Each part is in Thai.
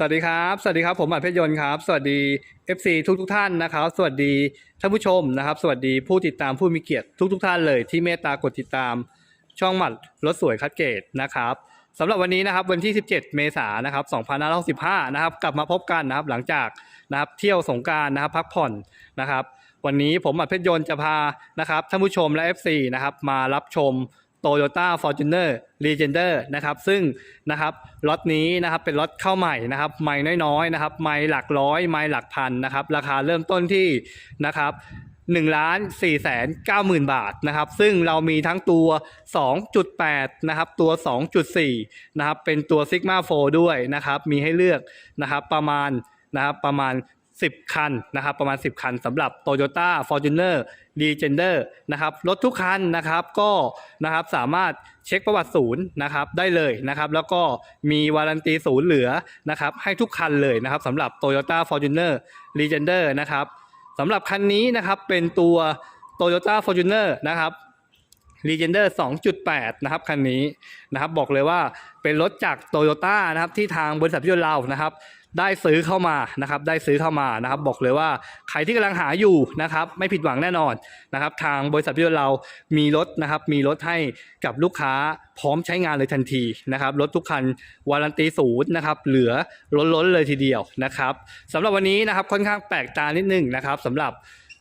สวัสดีครับ สวัสดีครับ ผมอัดเพชรยนต์ครับ สวัสดี FC ทุกทุกๆท่านนะครับ สวัสดีท่านผู้ชมนะครับ สวัสดีผู้ติดตามผู้มีเกียรติทุกทุกๆท่านเลยที่เมตตากดติดตาม ช่องหมัดรถสวยคัดเกตนะครับสำหรับวันนี้นะครับวันที่ 17 เมษายนนะครับ2565นะครับ กลับมาพบกันนะครับหลังจากนะครับเที่ยวสงการนะครับพักผ่อนนะครับ วันนี้ผมอัดเพชรยนต์จะพานะครับท่านผู้ชมและ FC นะครับมารับชม Toyota Fortuner Legender นะครับซึ่งนะครับรถนี้นะครับเป็นรถเข้าใหม่นะครับไม่น้อยๆนะครับไม่หลักร้อยไม่หลักพันนะครับราคาเริ่มต้นที่นะครับ1ล้าน4แสน9หมื่นบาทนะครับซึ่งเรามีทั้งตัว 2.8 นะครับตัว 2.4 นะครับเป็นตัว Sigma 4 ด้วยนะครับมีให้เลือกนะครับประมาณนะครับประมาณ 10 คันนะครับประมาณ 10 คันสำหรับ Toyota Fortuner Legender นะครับรถทุกคันนะครับก็นะครับสามารถเช็คประวัติศูนย์นะครับได้เลยนะครับแล้วก็มีวารันตีศูนย์เหลือนะครับให้ทุกคันเลยนะครับสำหรับ Toyota Fortuner Legender นะครับสำหรับคันนี้นะครับเป็นตัว Toyota Fortuner นะครับ Legender 2.8 นะครับคันนี้นะครับบอกเลยว่าเป็นรถจาก Toyota นะครับที่ทางบริษัทพิจารณานะครับ ได้ซื้อเข้ามานะครับ ได้ซื้อเข้ามานะครับ บอกเลยว่าใครที่กำลังหาอยู่นะครับ ไม่ผิดหวังแน่นอนนะครับ ทางบริษัทพิจารามีรถนะครับ มีรถให้กับลูกค้าพร้อมใช้งานเลยทันทีนะครับ รถทุกคันวารันตีศูนย์นะครับ เหลือล้นๆเลยทีเดียวนะครับสำหรับวันนี้นะครับค่อนข้างแปลกตานิดนึงนะครับสำหรับ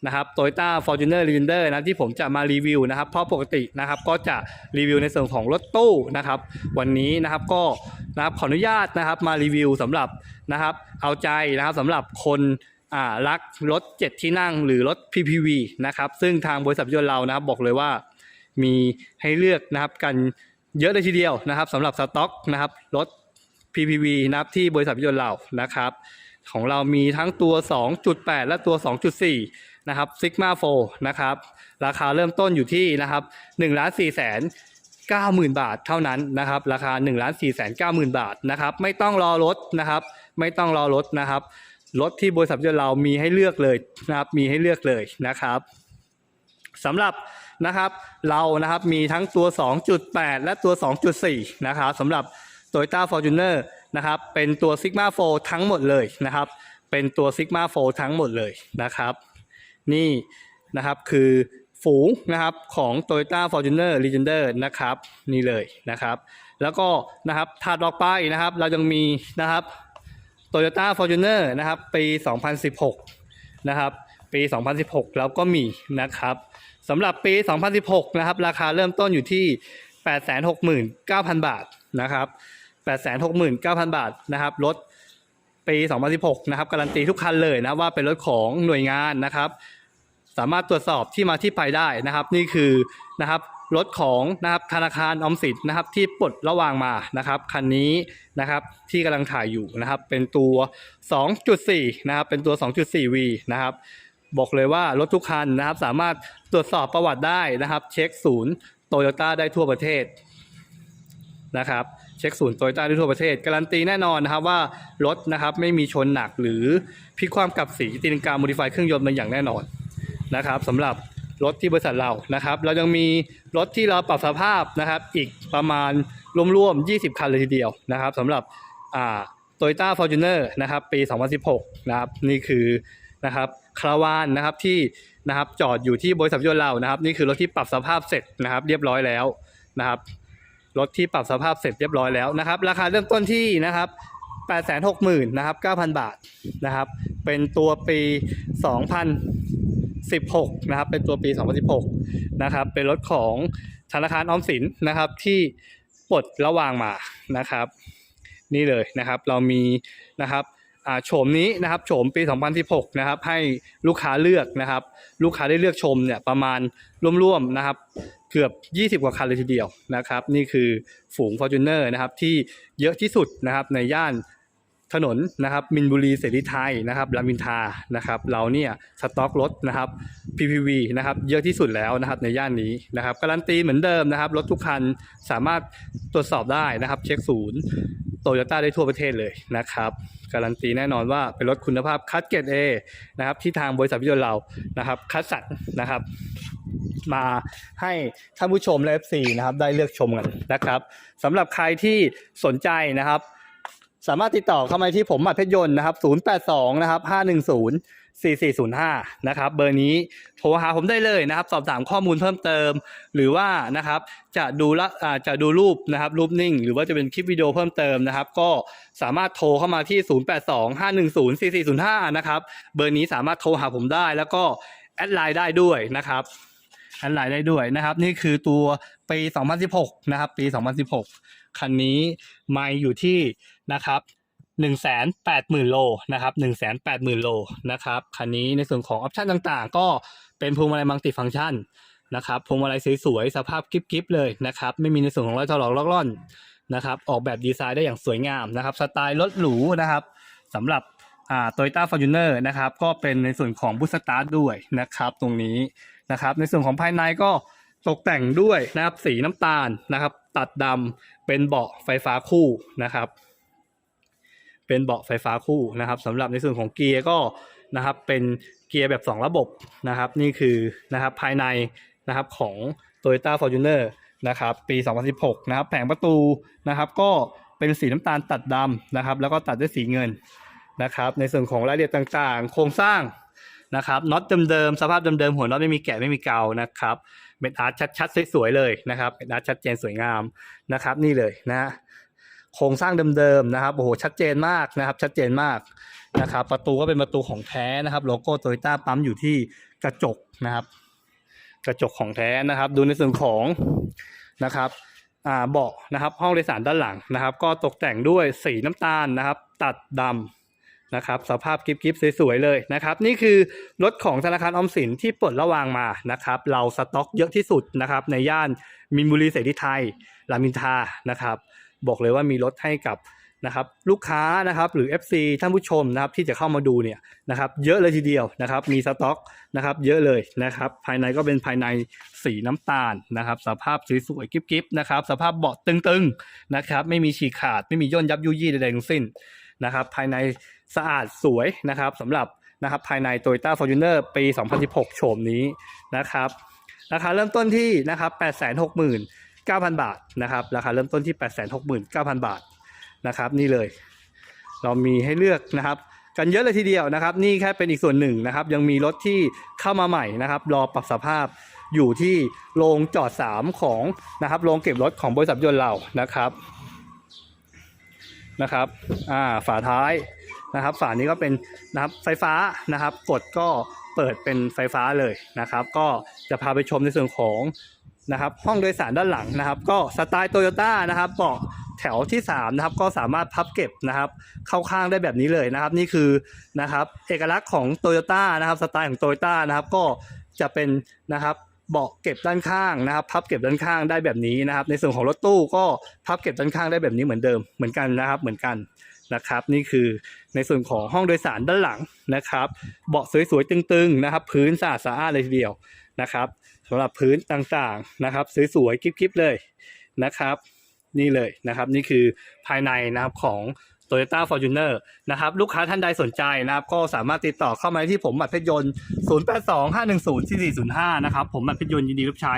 นะครับ Toyota Fortuner Legender นะที่ผมจะมารีวิวนะครับเพราะปกตินะครับก็จะรีวิวในส่วนของรถตู้นะครับ วันนี้นะครับก็นะครับขออนุญาตนะครับมารีวิวสำหรับนะครับ เอาใจนะครับสำหรับคนอ่ารักรถ 7 ที่นั่งหรือรถ PPV นะครับซึ่งทางบริษัทยนต์เรานะครับบอกเลยว่ามีให้เลือกนะครับกันเยอะเลยทีเดียวนะครับสำหรับสต็อกนะครับรถ PPV นะครับที่บริษัทยนต์เรานะครับ ของเรามีทั้งตัว 2.8 และตัว 2.4 นะครับ Sigma 4นะครับราคาเริ่มต้นอยู่ที่นะครับ1ล้าน4แสน90,000บาทเท่านั้นนะครับราคา1ล้าน4แสน90,000บาทนะครับไม่ต้องรอรถนะครับไม่ต้องรอรถนะครับรถที่บริษัทเรามีให้เลือกเลยนะครับมีให้เลือกเลยนะครับสำหรับนะครับเรานะครับมีทั้งตัว 2.8 และตัว 2.4 นะครับสำหรับ Toyota Fortuner นะครับเป็นตัว Sigma 4ทั้งหมดเลยนะครับเป็นตัว Sigma 4ทั้งหมดเลยนะครับ นี่นะครับคือฝูงนะครับของ Toyota Fortuner Legender นะครับนี่เลยนะครับ แล้วก็นะครับถัดออกไปนะครับเรายังมีนะครับ Toyota Fortuner นะครับปี 2016 นะครับปี 2016 แล้วก็มีนะครับสำหรับปี 2016 นะครับราคาเริ่มต้นอยู่ที่ 869,000 บาทนะครับ869,000 บาทนะครับรถปี 2016 นะครับการันตีทุกคันเลยนะว่าเป็นรถของหน่วยงานนะครับ สามารถตรวจสอบที่มาที่ไปได้นะครับ นี่คือนะครับรถของนะครับธนาคารออมสินนะครับที่ปลดระวางมานะครับคันนี้นะครับที่กำลังถ่ายอยู่นะครับ เป็นตัว 2.4 นะครับ เป็นตัว 2.4V นะครับบอกเลยว่ารถทุกคันนะครับ สามารถตรวจสอบประวัติได้นะครับ เช็คศูนย์โตโยต้าได้ทั่วประเทศนะครับ เช็คศูนย์โตโยต้าได้ทั่วประเทศ การันตีแน่นอนนะครับว่ารถนะครับไม่มีชนหนักหรือพลิกความกลับสีตีลังกาโมดิฟายเครื่องยนต์มาอย่างแน่นอน นะครับสำหรับรถที่บริษัทเรานะครับ เรายังมีรถที่เราปรับสภาพนะครับ อีกประมาณรวมๆ 20 คันเลยทีเดียวนะครับสำหรับอ่า Toyota Fortuner นะครับปี 2016 นะครับนี่คือนะครับคาราวานนะครับที่นะครับจอดอยู่ที่บริษัทยนต์เรานะครับ นี่คือรถที่ปรับสภาพเสร็จนะครับ เรียบร้อยแล้วนะครับรถที่ปรับสภาพเสร็จเรียบร้อยแล้วนะครับ ราคาเริ่มต้นที่นะครับ8 6 0 0 0นะครับ9,000 บาทนะครับ เป็นตัวปี 16 นะครับ เป็นตัวปี 2016 นะครับ เป็นรถของธนาคารออมสินนะครับที่ปลดระวางมานะครับ นี่เลยนะครับเรามีนะครับโฉมนี้นะครับโฉมปี 2016 นะครับ ให้ลูกค้าเลือกนะครับ ลูกค้าได้เลือกชมเนี่ยประมาณร่วมๆนะครับ เกือบ 20 กว่าคันเลยทีเดียวนะครับ นี่คือฝูง Fortuner นะครับที่เยอะที่สุดนะครับในย่าน ถนนนะครับมินบุรีเสรีไทยนะครับรามินทานะครับเราเนี่ยสต็อกรถนะครับ PPV นะครับเยอะที่สุดแล้วนะครับในย่านนี้นะครับการันตีเหมือนเดิมนะครับรถทุกคันสามารถตรวจสอบได้นะครับ เช็คศูนย์โตโยต้าได้ทั่วประเทศเลยนะครับการันตีแน่นอนว่าเป็นรถคุณภาพคัดเกรด A นะครับที่ทางบริษัทพิจารเรานะครับคัดสรรนะครับ มาให้ท่านผู้ชมและ FC นะครับได้เลือกชมกันนะครับสำหรับใครที่สนใจนะครับ สามารถติดต่อเข้ามาที่ผมหมัดเพชรยนต์นะครับ 082 นะครับ 510 4405 นะครับ เบอร์นี้โทรหาผมได้เลยนะครับ สอบถามข้อมูลเพิ่มเติม หรือว่านะครับจะดูละจะดูรูปนะครับรูปนิ่ง หรือว่าจะเป็นคลิปวิดีโอเพิ่มเติมนะครับ ก็สามารถโทรเข้ามาที่ 082 510 4405 นะครับ เบอร์นี้สามารถโทรหาผมได้แล้วก็แอดไลน์ได้ด้วยนะครับแอดไลน์ได้ด้วยนะครับ นี่คือตัวปี 2016 นะครับ ปี 2016 คันนี้ไม่อยู่ที่นะครับ180,000 โลนะครับ180,000 โลนะครับคันนี้ในส่วนของออปชันต่างๆ ก็เป็นพวงมาลัยมัลติฟังก์ชันนะครับพวงมาลัยสวยๆสภาพกิ๊บๆเลยนะครับไม่มีในส่วนของรอยถลอกลอกล่อนนะครับออกแบบดีไซน์ได้อย่างสวยงามนะครับสไตล์รถหรูนะครับสำหรับอ่าโตโยต้าฟอร์จูเนอร์นะครับก็เป็นในส่วนของบูสตาร์ด้วยนะครับตรงนี้นะครับในส่วนของภายในก็ตกแต่งด้วยนะครับสีน้ำตาลนะครับ ตัดดำเป็นเบาะไฟฟ้าคู่นะครับ เป็นเบาะไฟฟ้าคู่นะครับสำหรับในส่วนของเกียร์ก็นะครับเป็นเกียร์แบบ 2 ระบบนะครับ นี่คือนะครับภายในนะครับของ Toyota Fortuner นะครับปี 2016 นะครับแผงประตูนะครับก็เป็นสีน้ำตาลตัดดำนะครับ แล้วก็ตัดด้วยสีเงินนะครับ ในส่วนของรายละเอียดต่างๆ โครงสร้างนะครับน็อตเดิมๆสภาพเดิมๆหัวน็อตไม่มีแกะไม่มีเกานะครับ เม็ดอาร์ตชัดๆสวยๆเลยนะครับเม็ดอาร์ตชัดเจนสวยงามนะครับ นี่เลยนะโครงสร้างเดิมๆนะครับโอ้โหชัดเจนมากนะครับ ชัดเจนมากนะครับ ประตูก็เป็นประตูของแท้นะครับ โลโก้โตโยต้าปั๊มอยู่ที่กระจกนะครับ กระจกของแท้นะครับ ดูในส่วนของนะครับเบาะนะครับห้องโดยสารด้านหลังนะครับ ก็ตกแต่งด้วยสีน้ำตาลนะครับ ตัดดำ นะครับสภาพกิ๊บๆสวยๆเลยนะครับ นี่คือรถของธนาคารออมสินที่ปลดระวางมานะครับ เราสต็อกเยอะที่สุดนะครับ ในย่านมินบุรีเสรีไทยรามอินทานะครับ บอกเลยว่ามีรถให้กับนะครับลูกค้านะครับหรือ FC ท่านผู้ชมนะครับที่จะเข้ามาดูเนี่ยนะครับเยอะเลยทีเดียวนะครับ มีสต็อกนะครับเยอะเลยนะครับ ภายในก็เป็นภายในสีน้ำตาลนะครับ สภาพสวยๆกิ๊บๆนะครับ สภาพเบาะตึงๆนะครับ ไม่มีฉีกขาดไม่มีย่นยับยุยี่ใดๆทั้งสิ้นนะครับ ภายใน สะอาดสวยนะครับสำหรับนะครับภายใน Toyota Fortuner ปี 2016 โฉมนี้นะครับราคาเริ่มต้นที่นะครับ869,000 บาทนะครับราคาเริ่มต้นที่ 869,000 บาทนะครับนี่เลย เรามีให้เลือกนะครับกันเยอะเลยทีเดียวนะครับ นี่แค่เป็นอีกส่วนหนึ่งนะครับ ยังมีรถที่เข้ามาใหม่นะครับ รอปรับสภาพอยู่ที่โรงจอด 3 ของนะครับโรงเก็บรถของบริษัทยนต์เรานะครับนะครับ อ่าฝาท้าย นะครับ ฝานี้ก็เป็นนะครับไฟฟ้านะครับ กดก็เปิดเป็นไฟฟ้าเลยนะครับ ก็จะพาไปชมในส่วนของนะครับ ห้องโดยสารด้านหลังนะครับ ก็สไตล์โตโยต้านะครับเบาะแถวที่3นะครับก็สามารถพับเก็บนะครับเข้าข้างได้แบบนี้เลยนะครับ นี่คือนะครับเอกลักษณ์ของโตโยต้านะครับสไตล์ของโตโยต้านะครับก็จะเป็นนะครับเบาะเก็บด้านข้างนะครับ พับเก็บด้านข้างได้แบบนี้นะครับ ในส่วนของรถตู้ก็พับเก็บด้านข้างได้แบบนี้เหมือนเดิมเหมือนกันนะครับเหมือนกัน นะครับ นี่คือในส่วนของห้องโดยสารด้านหลังนะครับ เบาะสวยๆตึงๆนะครับ พื้นสะอาดสะอาดเลยทีเดียวนะครับสำหรับพื้นต่างๆนะครับสวยๆกิ๊บๆเลยนะครับ นี่เลยนะครับ นี่คือภายในนะครับของ Toyota Fortuner นะครับ ลูกค้าท่านใดสนใจนะครับ ก็สามารถติดต่อเข้ามาที่ผมบัตรเพชรยนต์ 0825104405 นะครับ ผมบัตรเพชรยนต์ยินดีรับใช้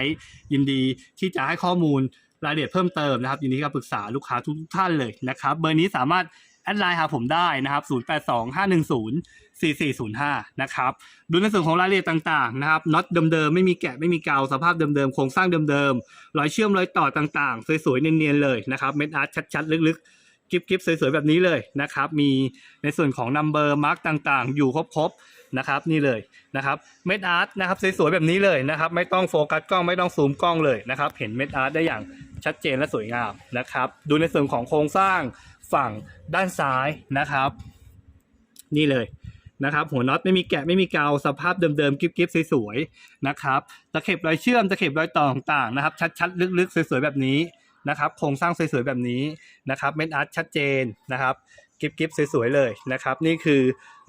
ยินดีที่จะให้ข้อมูลรายละเอียดเพิ่มเติมนะครับ ยินดีกับปรึกษาลูกค้าทุกท่านเลยนะครับ เบอร์นี้สามารถ อดไลน์หาผมได้นะครับ 082510 4405 นะครับ ดูในส่วนของรายละเอียดต่างๆ นะครับ น็อตเดิมๆ ไม่มีแกะ ไม่มีเกาสภาพเดิมๆ โครงสร้างเดิมๆ รอยเชื่อมรอยต่อต่างๆ สวยๆ เนียนๆ เลยนะครับ เม็ดอาร์ตชัดๆ ลึกๆ กิ๊บๆสวยๆ แบบนี้เลยนะครับ มีในส่วนของนัมเบอร์มาร์กต่างๆ อยู่ครบๆ นะครับนี่เลยนะครับ เม็ดอาร์ตนะครับสวยๆ แบบนี้เลยนะครับ ไม่ต้องโฟกัสกล้อง ไม่ต้องซูมกล้องเลยนะครับ เห็นเม็ดอาร์ตได้อย่างชัดเจนและสวยงามนะครับ ดูในส่วนของโครงสร้าง ฝั่งด้านซ้ายนะครับ นี่เลยนะครับ หัวน็อตไม่มีแกะไม่มีเกาสภาพเดิมๆกิ๊บๆสวยๆนะครับตะเข็บรอยเชื่อมตะเข็บรอยต่อต่างๆนะครับ ชัดๆลึกๆสวยๆแบบนี้นะครับโครงสร้างสวยๆแบบนี้นะครับเม็ดอาร์ตชัดเจนนะครับกิ๊บๆสวยๆเลยนะครับ นี่คือ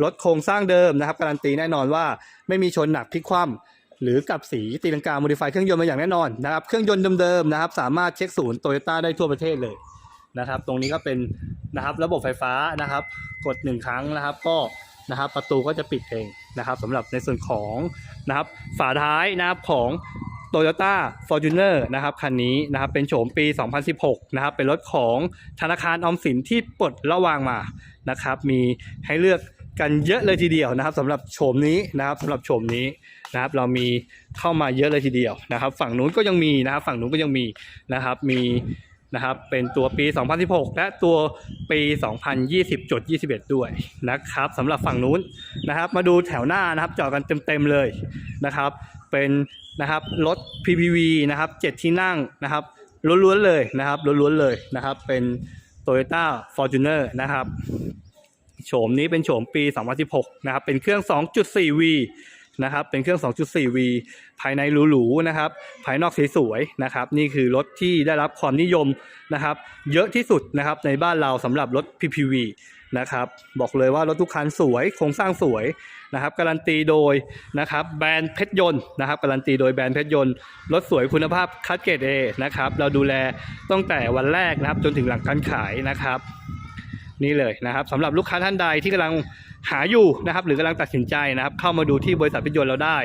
รถโครงสร้างเดิมนะครับ การันตีแน่นอนว่าไม่มีชนหนักพลิกคว่ำหรือกับสีตีลังกาโมดิฟายเครื่องยนต์มาอย่างแน่นอนนะครับ เครื่องยนต์เดิมๆนะครับ สามารถเช็คศูนย์โตโยต้าได้ทั่วประเทศเลย นะครับ ตรงนี้ก็เป็นนะครับระบบไฟฟ้านะครับ กดหนึ่งครั้งนะครับ ก็นะครับประตูก็จะปิดเองนะครับสำหรับในส่วนของนะครับฝาท้ายนะครับของ Toyota Fortuner นะครับคันนี้นะครับเป็นโฉมปี 2016 นะครับเป็นรถของธนาคารออมสินที่ปลดระวางมานะครับ มีให้เลือกกันเยอะเลยทีเดียวนะครับสำหรับโฉมนี้นะครับสำหรับโฉมนี้นะครับเรามีเข้ามาเยอะเลยทีเดียวนะครับ ฝั่งนู้นก็ยังมีนะครับฝั่งนู้นก็ยังมีนะครับมี นะครับ เป็นตัวปี 2016 และตัวปี 2020จด21 ด้วยนะครับสำหรับฝั่งนู้นนะครับ มาดูแถวหน้านะครับจอดกันเต็มๆเลยนะครับ เป็นนะครับรถ PPV นะครับ7ที่นั่งนะครับล้วนๆเลยนะครับล้วนๆเลยนะครับ เป็น Toyota Fortuner นะครับโฉมนี้เป็นโฉมปี 2016 นะครับ เป็นเครื่อง 2.4V นะครับ เป็นเครื่อง 2.4V ภายในหรูๆนะครับ ภายนอกสวยๆนะครับ นี่คือรถที่ได้รับความนิยมนะครับ เยอะที่สุดนะครับในบ้านเราสำหรับรถ PPV นะครับ บอกเลยว่ารถทุกคันสวย โครงสร้างสวยนะครับ การันตีโดยนะครับแบรนด์เพชรยนต์นะครับ การันตีโดยแบรนด์เพชรยนต์ รถสวยคุณภาพคัดเกรด A นะครับ เราดูแลตั้งแต่วันแรกนะครับ จนถึงหลังการขายนะครับ นี่เลยนะครับสำหรับลูกค้าท่านใดที่กำลัง หาอยู่นะครับหรือกำลังตัดสินใจนะครับเข้ามาดูที่บริษัทพิจยนต์เราได้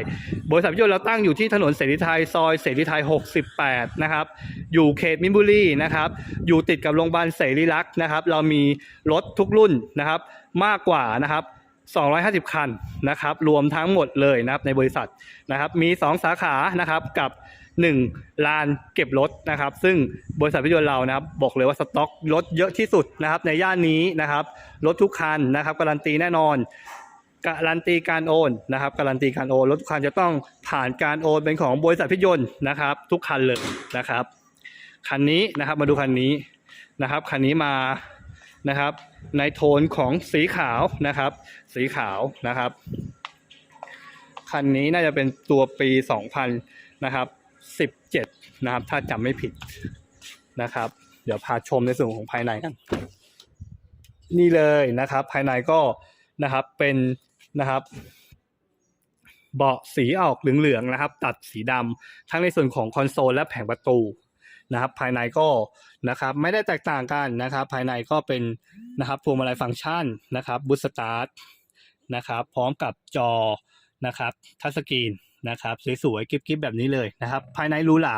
บริษัทพิจยนต์เราตั้งอยู่ที่ถนนเสรีไทยซอยเสรีไทย 68 นะครับอยู่เขตมินบุรีนะครับอยู่ติดกับโรงพยาบาลเสรีรักษ์นะครับเรามีรถทุกรุ่นนะครับมากกว่านะครับ250 คันนะครับรวมทั้งหมดเลยนะครับในบริษัทนะครับมี 2 สาขานะครับกับ 1ลานเก็บรถนะครับ ซึ่งบริษัทพิยนต์เรานะครับบอกเลยว่าสต็อกรถเยอะที่สุดนะครับ ในย่านนี้นะครับรถทุกคันนะครับการันตีแน่นอนการันตีการโอนนะครับการันตีการโอนรถทุกคันจะต้องผ่านการโอนเป็นของบริษัทพิยนต์นะครับ ทุกคันเลยนะครับคันนี้นะครับมาดูคันนี้นะครับคันนี้มานะครับ ในโทนของสีขาวนะครับ สีขาวนะครับคันนี้น่าจะเป็นตัวปี 2000 นะครับ 17 นะครับ ถ้าจำไม่ผิดนะครับ เดี๋ยวพาชมในส่วนของภายในกันนี่เลยนะครับ ภายในก็นะครับเป็นนะครับ เบาะสีออกเหลืองๆนะครับ ตัดสีดำทั้งในส่วนของคอนโซลและแผงประตูนะครับ ภายในก็นะครับ ไม่ได้แตกต่างกันนะครับ ภายในก็เป็นนะครับพวงมาลัยฟังก์ชันนะครับบูสตาร์ทนะครับ พร้อมกับจอนะครับ ทัชสกรีน นะครับสวยๆกิ๊บๆแบบนี้เลยนะครับ ภายในหรูหรา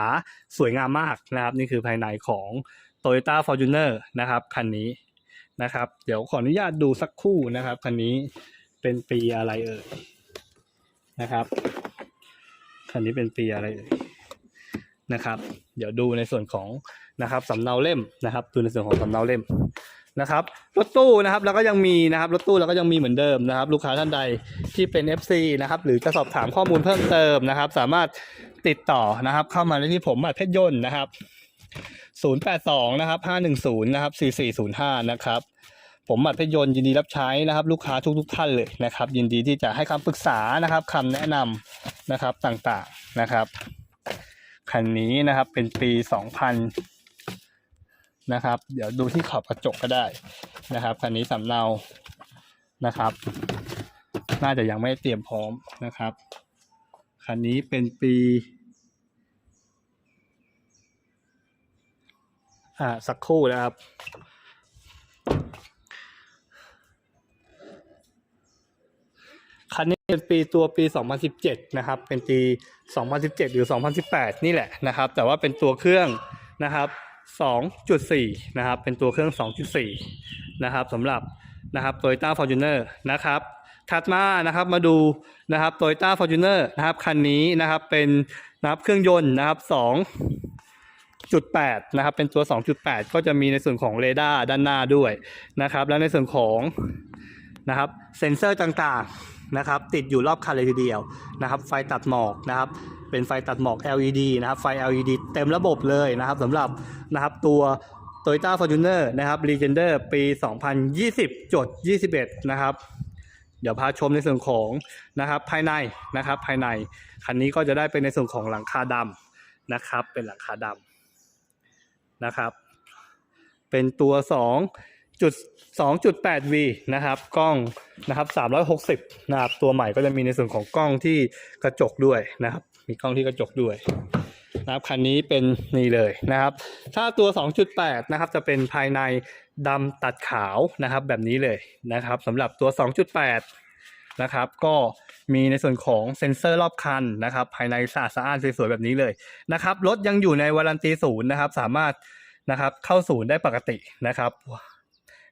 สวยงามมากนะครับ นี่คือภายในของ Toyota Fortuner นะครับคันนี้นะครับ เดี๋ยวขออนุญาตดูสักคู่นะครับคันนี้เป็นปีอะไรเอ่ยนะครับคันนี้เป็นปีอะไรเอ่ยนะครับ เดี๋ยวดูในส่วนของนะครับสำเนาเล่มนะครับ ดูในส่วนของสำเนาเล่ม นะครับรถตู้นะครับแล้วก็ยังมีนะครับรถตู้แล้วก็ยังมีเหมือนเดิมนะครับ ลูกค้าท่านใดที่เป็น FC นะครับหรือจะสอบถามข้อมูลเพิ่มเติมนะครับ สามารถติดต่อนะครับ เข้ามาได้ที่ผมบัตรเพชรยนต์นะครับ 082 นะครับ 510 นะครับ 4405 นะครับผมบัตรเพชรยนต์ยินดีรับใช้นะครับ ลูกค้าทุกๆท่านเลยนะครับ ยินดีที่จะให้คำปรึกษานะครับคำแนะนำนะครับต่างๆนะครับ คันนี้นะครับเป็นปี 2000 นะครับ เดี๋ยวดูที่ขอบกระจกก็ได้นะครับคันนี้สำเนานะครับ น่าจะยังไม่เตรียมพร้อมนะครับคันนี้เป็นปีอ่าสักครู่นะครับคันนี้เป็นปีตัวปี 2017 นะครับ เป็นปี 2017 หรือ 2018 นี่แหละนะครับ แต่ว่าเป็นตัวเครื่องนะครับ 2.4 นะครับ เป็นตัวเครื่อง 2.4 นะครับสำหรับนะครับ Toyota Fortuner นะครับ ถัดมานะครับมาดูนะครับ Toyota Fortuner นะครับคันนี้นะครับเป็นนะครับเครื่องยนต์นะครับ2 2.8นะครับ เป็นตัว 2.8 ก็จะมีในส่วนของเรดาร์ด้านหน้าด้วยนะครับ แล้วในส่วนของนะครับเซ็นเซอร์ต่างๆนะครับ ติดอยู่รอบคันเลยทีเดียวนะครับ ไฟตัดหมอกนะครับ เป็นไฟตัดหมอก LED นะครับไฟ LED เต็มระบบเลยนะครับสำหรับนะครับตัว Toyota Fortuner นะครับ Legender ปี 2020จด21 นะครับ เดี๋ยวพาชมในส่วนของนะครับภายในนะครับภายในคันนี้ก็จะได้เป็นในส่วนของหลังคาดำนะครับ เป็นหลังคาดำนะครับ เป็นตัว 2 จุด2.8 V นะครับกล้องนะครับ360นะครับตัวใหม่ก็จะมีในส่วนของกล้องที่กระจกด้วยนะครับ มีกล้องที่กระจกด้วยนะครับคันนี้เป็นนี่เลยนะครับ ถ้าตัว 2.8 นะครับจะเป็นภายในดำตัดขาวนะครับแบบนี้เลยนะครับสำหรับตัว 2.8 นะครับก็มีในส่วนของเซ็นเซอร์รอบคันนะครับภายในสะอาดสะอ้านสวยๆแบบนี้เลยนะครับรถยังอยู่ในวารันตีศูนย์นะครับสามารถนะครับเข้าศูนย์ได้ปกตินะครับ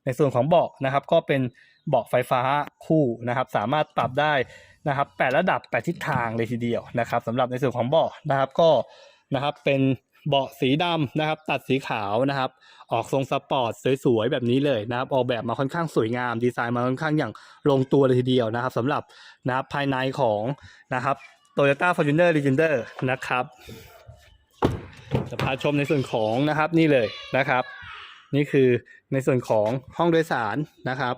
ในส่วนของเบาะนะครับ ก็เป็นเบาะไฟฟ้าคู่นะครับ สามารถปรับได้นะครับแปดระดับแปดทิศทางเลยทีเดียวนะครับสำหรับในส่วนของเบาะนะครับก็นะครับเป็นเบาะสีดำนะครับ ตัดสีขาวนะครับ ออกทรงสปอร์ตสวยๆแบบนี้เลยนะครับ ออกแบบมาค่อนข้างสวยงาม ดีไซน์มาค่อนข้างอย่างลงตัวเลยทีเดียวนะครับสำหรับนะครับภายในของนะครับ Toyota Fortuner Legender นะครับจะพาชมในส่วนของนะครับนี่เลยนะครับ นี่คือในส่วนของห้องโดยสารนะครับ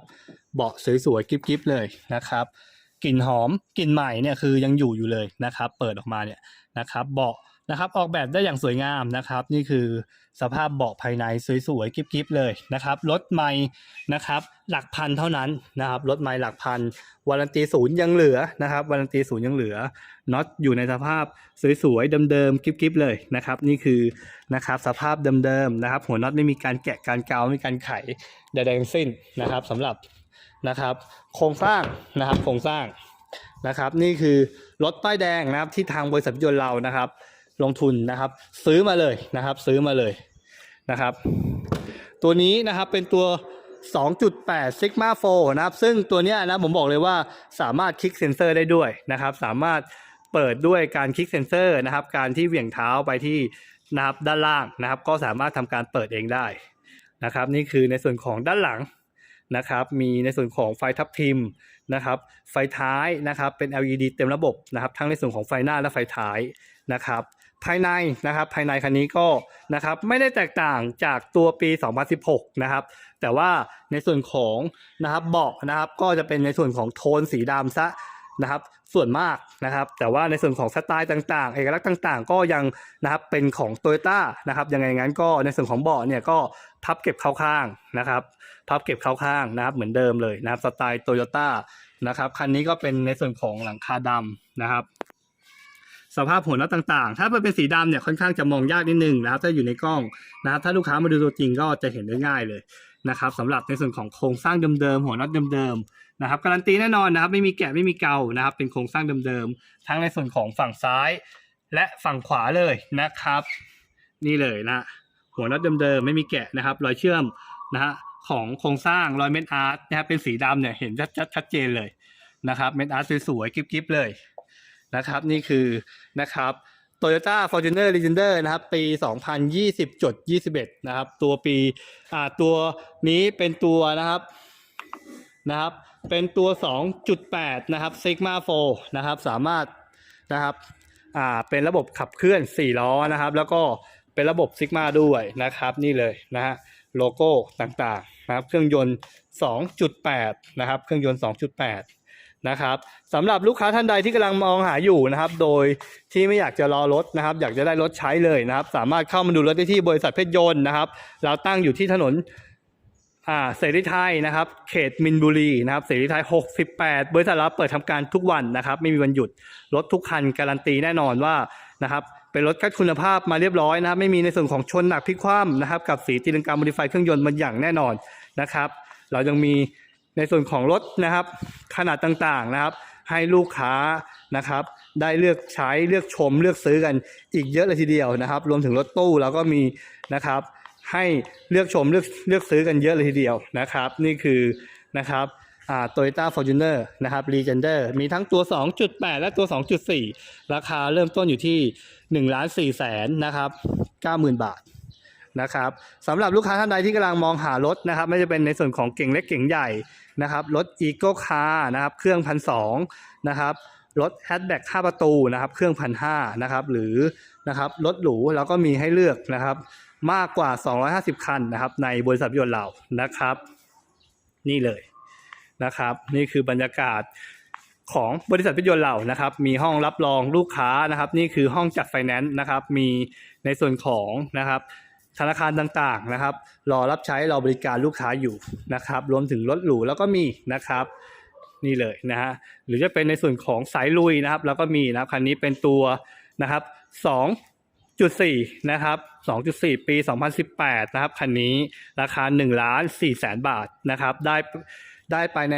เบาะสวยๆกิ๊บๆเลยนะครับกลิ่นหอมกลิ่นใหม่เนี่ยคือยังอยู่อยู่เลยนะครับ เปิดออกมาเนี่ยนะครับ เบาะ นะครับ ออกแบบได้อย่างสวยงามนะครับ นี่คือสภาพเบาะภายในสวยๆกิ๊บๆเลยนะครับรถใหม่นะครับ หลักพันเท่านั้นนะครับรถใหม่หลักพันวารันตีศูนย์ยังเหลือนะครับวารันตีศูนย์ยังเหลือน็อตอยู่ในสภาพสวยๆเดิมๆกิ๊บๆเลยนะครับ นี่คือนะครับสภาพเดิมๆนะครับ หัวน็อตไม่มีการแกะการเกาไม่มีการไขใดๆทั้งสิ้นนะครับสำหรับนะครับ โครงสร้างนะครับโครงสร้างนะครับ นี่คือรถป้ายแดงนะครับที่ทางบริษัทยนต์เรานะครับ ลงทุนนะครับ ซื้อมาเลยนะครับ ซื้อมาเลยนะครับ ตัวนี้นะครับเป็นตัว 2.8 Sigma 4นะครับ ซึ่งตัวนี้นะผมบอกเลยว่าสามารถคลิกเซนเซอร์ได้ด้วยนะครับ สามารถเปิดด้วยการคลิกเซนเซอร์นะครับ การที่เหวี่ยงเท้าไปที่นะครับด้านล่างนะครับ ก็สามารถทำการเปิดเองได้นะครับ นี่คือในส่วนของด้านหลังนะครับ มีในส่วนของไฟทับทิมนะครับ ไฟท้ายนะครับ เป็น LED เต็มระบบนะครับ ทั้งในส่วนของไฟหน้าและไฟท้ายนะครับ ภายในนะครับภายในคันนี้ก็นะครับไม่ได้แตกต่างจากตัวปี 2016 นะครับ แต่ว่าในส่วนของนะครับเบาะนะครับก็จะเป็นในส่วนของโทนสีดำซะนะครับส่วนมากนะครับ แต่ว่าในส่วนของสไตล์ต่างๆ เอกลักษณ์ต่างๆ ก็ยังนะครับเป็นของ t o y ยต้านะครับยังไงงั้นก็ในส่วนของเบาะเนี่ยก็พับเก็บเข้าข้างนะครับ พับเก็บเข้าข้างนะครับ เหมือนเดิมเลยนะครับสไตล์โตโยต้านะครับคันนี้ก็เป็นในส่วนของหลังคาดำนะครับ สภาพหัวน็อตต่างๆ ถ้ามันเป็นสีดำเนี่ยค่อนข้างจะมองยากนิดนึงนะครับ ถ้าอยู่ในกล้องนะครับ ถ้าลูกค้ามาดูตัวจริงก็จะเห็นได้ง่ายเลยนะครับสำหรับในส่วนของโครงสร้างเดิมๆหัวน็อตเดิมๆนะครับการันตีแน่นอนนะครับ ไม่มีแกะไม่มีเกานะครับ เป็นโครงสร้างเดิมๆทั้งในส่วนของฝั่งซ้าย และฝั่งขวาเลยนะครับ นี่เลยนะหัวน็อตเดิมๆไม่มีแกะนะครับ รอยเชื่อมนะฮะของโครงสร้างรอยเม็ดอาร์ตนะครับเป็นสีดำเนี่ยเห็นชัดๆชัดเจนเลยนะครับเม็ดอาร์ตสวยๆกิ๊บๆเลย นะครับ นี่คือนะครับ Toyota Fortuner Legender นะครับ ปี 2020จด21 นะครับ ตัวปีอ่าตัวนี้เป็นตัวนะครับนะครับ เป็นตัว 2.8 นะครับ Sigma 4นะครับ สามารถนะครับอ่าเป็นระบบขับเคลื่อน 4 ล้อนะครับ แล้วก็เป็นระบบ Sigma ด้วยนะครับ นี่เลยนะฮะโลโก้ต่างๆนะครับ เครื่องยนต์ 2.8 นะครับ เครื่องยนต์ 2.8 นะครับสำหรับลูกค้าท่านใดที่กำลังมองหาอยู่นะครับ โดยที่ไม่อยากจะรอรถนะครับ อยากจะได้รถใช้เลยนะครับ สามารถเข้ามาดูรถได้ที่บริษัทเพชรยนต์นะครับ เราตั้งอยู่ที่ถนนอ่าเสรีไทยนะครับ เขตมินบุรีนะครับเสรีไทย 68 บริษัทเราเปิดทำการทุกวันนะครับ ไม่มีวันหยุดรถทุกคันการันตีแน่นอนว่านะครับเป็นรถคัดคุณภาพมาเรียบร้อยนะครับ ไม่มีในส่วนของชนหนักพลิกคว่ำนะครับ กับสีตีลังกาโมดิฟายเครื่องยนต์มาอย่างแน่นอนนะครับ เรายังมี ในส่วนของรถนะครับ ขนาดต่างๆนะครับ ให้ลูกค้านะครับ ได้เลือกใช้เลือกชมเลือกซื้อกันอีกเยอะเลยทีเดียวนะครับ รวมถึงรถตู้เราก็มีนะครับ ให้เลือกชมเลือกเลือกซื้อกันเยอะเลยทีเดียวนะครับ นี่คือนะครับอ่า Toyota Fortuner นะครับ Legender มีทั้งตัว 2.8 และตัว 2.4 ราคาเริ่มต้นอยู่ที่1ล้าน4แสนนะครับ90,000 บาทนะครับสำหรับลูกค้าท่านใดที่กำลังมองหารถนะครับ ไม่จะเป็นในส่วนของเก่งเล็กเก่งใหญ่ นะครับรถ e c o Car นะครับเครื่องพันสองนะครับรถแฮชแบ็ก5ประตูนะครับเครื่องพันห้านะครับหรือนะครับรถหรูเราก็มีให้เลือกนะครับมากกว่า 250 คันนะครับในบริษัทยนต์เรานะครับ นี่เลยนะครับ นี่คือบรรยากาศของบริษัทรถยนต์เรานะครับ มีห้องรับรองลูกค้านะครับ นี่คือห้องจัดไฟแนนซ์นะครับ มีในส่วนของนะครับ ธนาคารต่างๆนะครับ รอรับใช้รอบริการลูกค้าอยู่นะครับ รวมถึงรถหรูแล้วก็มีนะครับ นี่เลยนะฮะหรือจะเป็นในส่วนของสายลุยนะครับ แล้วก็มีนะครับคันนี้เป็นตัวนะครับ2.4นะครับ2.4 ปี 2018นะครับคันนี้ราคา1ล้าน4แสนบาทนะครับ ได้ได้ไปใน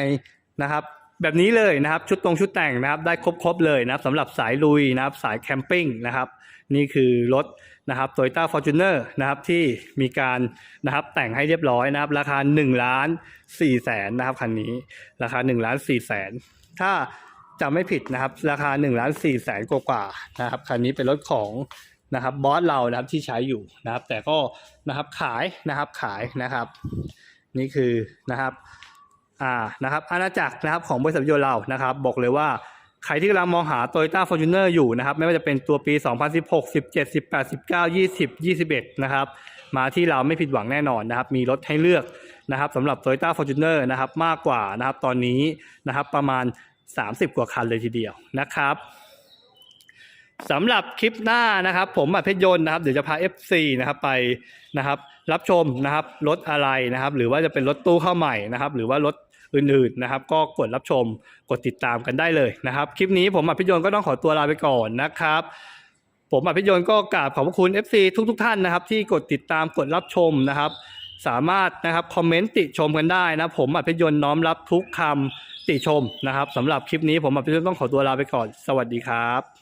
นะครับ แบบนี้เลยนะครับชุดตรงชุดแต่งนะครับได้ครบๆเลยนะครับสำหรับสายลุยนะครับสายแคมปิ้งนะครับนี่คือรถนะครับ Toyota Fortuner นะครับที่มีการนะครับแต่งให้เรียบร้อยนะครับราคา1ล้าน4แสนนะครับคันนี้ราคา1ล้าน4แสนถ้าจำไม่ผิดนะครับราคา1ล้าน4แสนกว่าๆนะครับคันนี้เป็นรถของนะครับบอสเรานะครับที่ใช้อยู่นะครับ แต่ก็นะครับขายนะครับขายนะครับ นี่คือนะครับ อ่านะครับอาณาจักรนะครับของบริษัทยนต์เรานะครับ บอกเลยว่าใครที่กำลังมองหา Toyota Fortuner อยู่นะครับ ไม่ว่าจะเป็นตัวปี 2016 17 18 19 20 21 นะครับ มาที่เราไม่ผิดหวังแน่นอนนะครับ มีรถให้เลือกนะครับสำหรับ Toyota Fortuner นะครับมากกว่านะครับตอนนี้นะครับประมาณ 30 กว่าคันเลยทีเดียวนะครับสำหรับคลิปหน้านะครับ ผมอเพชรยนต์นะครับเดี๋ยวจะพา FC นะครับไปนะครับ รับชมนะครับรถอะไรนะครับ หรือว่าจะเป็นรถตู้เข้าใหม่นะครับ หรือว่ารถ อื่นๆนะครับ ก็กดรับชมกดติดตามกันได้เลยนะครับ คลิปนี้ผมอัจเพชรยนต์ก็ต้องขอตัวลาไปก่อนนะครับผมอัจเพชรยนต์ก็กราบขอบพระคุณ FC ทุกๆท่านนะครับ ที่กดติดตามกดรับชมนะครับ สามารถนะครับคอมเมนต์ติชมกันได้นะผมอัจเพชรยนต์น้อมรับทุกคำติชมนะครับสำหรับคลิปนี้ผมอัจเพชรยนต์ต้องขอตัวลาไปก่อน สวัสดีครับ